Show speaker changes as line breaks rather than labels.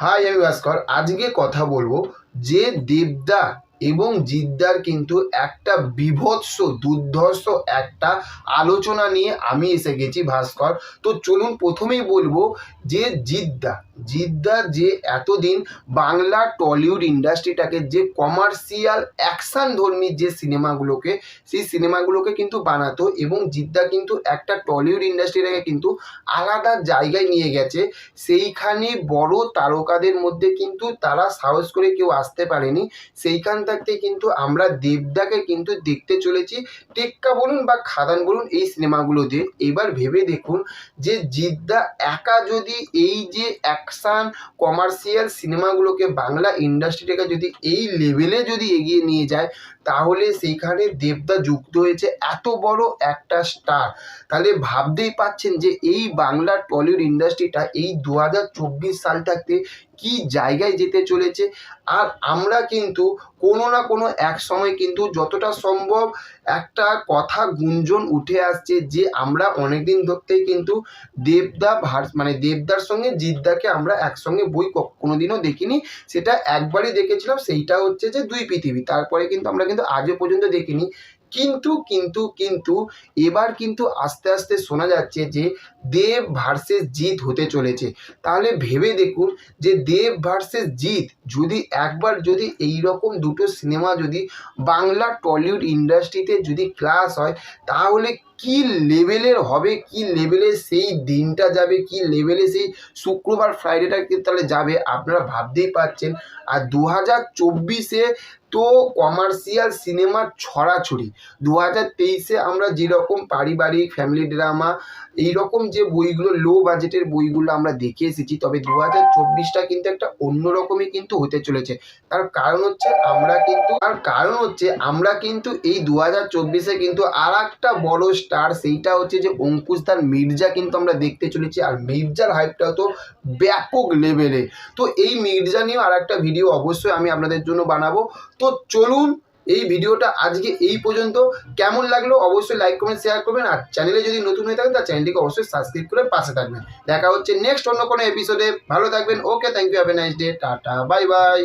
High আমি ভাস্কর, আজকে কথা বলব যে দেবদা এবং জিদ্দার কিন্তু একটা বিভৎস, দুর্ধর্ষ একটা আলোচনা নিয়ে আমি এসে গেছি ভাস্কর। তো চলুন প্রথমেই বলব যে জিদ্দা জিদ্দা যে এতদিন বাংলা টলিউড ইন্ডাস্ট্রিটাকে যে কমার্শিয়াল অ্যাকশন ধর্মী যে সিনেমাগুলোকে, সেই সিনেমাগুলোকে কিন্তু বানাতো এবং জিদ্দা কিন্তু একটা টলিউড ইন্ডাস্ট্রিটাকে কিন্তু আলাদা জায়গায় নিয়ে গেছে। সেইখানে বড় তারকাদের মধ্যে কিন্তু তারা সাহস করে কেউ আসতে পারেনি। সেইখান থাকতে কিন্তু আমরা দেবদাকে কিন্তু দেখতে চলেছি। টেক্কা বলুন বা খাদান বলুন এই সিনেমাগুলোতে। এবার ভেবে দেখুন যে জিদ্দা একা যদি এই যে অ্যাকশান কমার্শিয়াল সিনেমাগুলোকে বাংলা ইন্ডাস্ট্রিটাকে যদি এই লেভেলে যদি এগিয়ে নিয়ে যায়, তাহলে সেইখানে দেবদা যুক্ত হয়েছে এত বড় একটা স্টার তাহলে ভাবতেই পাচ্ছেন যে এই বাংলা টলিউড ইন্ডাস্ট্রিটা এই দু হাজার চব্বিশ সাল থাকতে কি জায়গায় যেতে চলেছে? আর আমরা কিন্তু কোনো না কোনো এক সময় কিন্তু যতটা সম্ভব একটা কথা গুঞ্জন উঠে আসছে যে আমরা অনেকদিন ধরতেই কিন্তু দেবদা ভার মানে দেবদার সঙ্গে, জিদ্দাকে আমরা একসঙ্গে বই কোনোদিনও দেখিনি। সেটা একবারই দেখেছিলাম, সেইটা হচ্ছে যে দুই পৃথিবী। তারপরে কিন্তু আমরা কিন্তু আজও পর্যন্ত দেখিনি। কিন্তু কিন্তু কিন্তু, এবার কিন্তু আস্তে আস্তে শোনা যাচ্ছে যে দেব ভার্সেস জিৎ হতে চলেছে। তাহলে ভেবে দেখুন যে দেব ভার্সেস জিৎ যদি একবার যদি এই রকম দুটো সিনেমা যদি বাংলা টলিউড ইন্ডাস্ট্রিতে যদি ক্লাস হয়, তাহলে কি লেভেলের হবে, কি লেভেলে সেই দিনটা যাবে, কি লেভেলে সেই শুক্রবার ফ্রাইডেটা তাহলে যাবে, আপনারা ভাবতেই পাচ্ছেন আর দু হাজার চব্বিশে তো কমার্শিয়াল সিনেমার ছড়াছড়ি দু হাজার তেইশে আমরা যেরকম পারিবারিক ফ্যামিলি ড্রামা এইরকম যে বইগুলো লো বাজেটের বইগুলো আমরা দেখে এসেছি, তবে দু হাজার চব্বিশটা কিন্তু একটা অন্যরকমই কিন্তু হতে চলেছে। তার কারণ হচ্ছে আমরা কিন্তু, তার কারণ হচ্ছে আমরা কিন্তু এই দু হাজার চব্বিশে কিন্তু আর একটা বড় স্টার সেইটা হচ্ছে যে অঙ্কুশদার মির্জা কিন্তু আমরা দেখতে চলেছি। আর মির্জার হাইপটাও তো ব্যাপক লেভেলে তো এই মির্জা নিয়েও আর একটা ভিডিও অবশ্যই আমি আপনাদের জন্য বানাবো। তো চলুন এই ভিডিওটা আজকে এই পর্যন্ত। কেমন লাগল অবশ্যই লাইক কমেন্ট শেয়ার করবেন। আর চ্যানেলে যদি নতুন হয়ে থাকেন তার চ্যানেলটিকে অবশ্যই সাবস্ক্রাইব করে পাশে থাকবেন। দেখা হচ্ছে নেক্সট অন্য কোনো এপিসোডে ভালো থাকবেন। Okay thank you have a nice day tata bye bye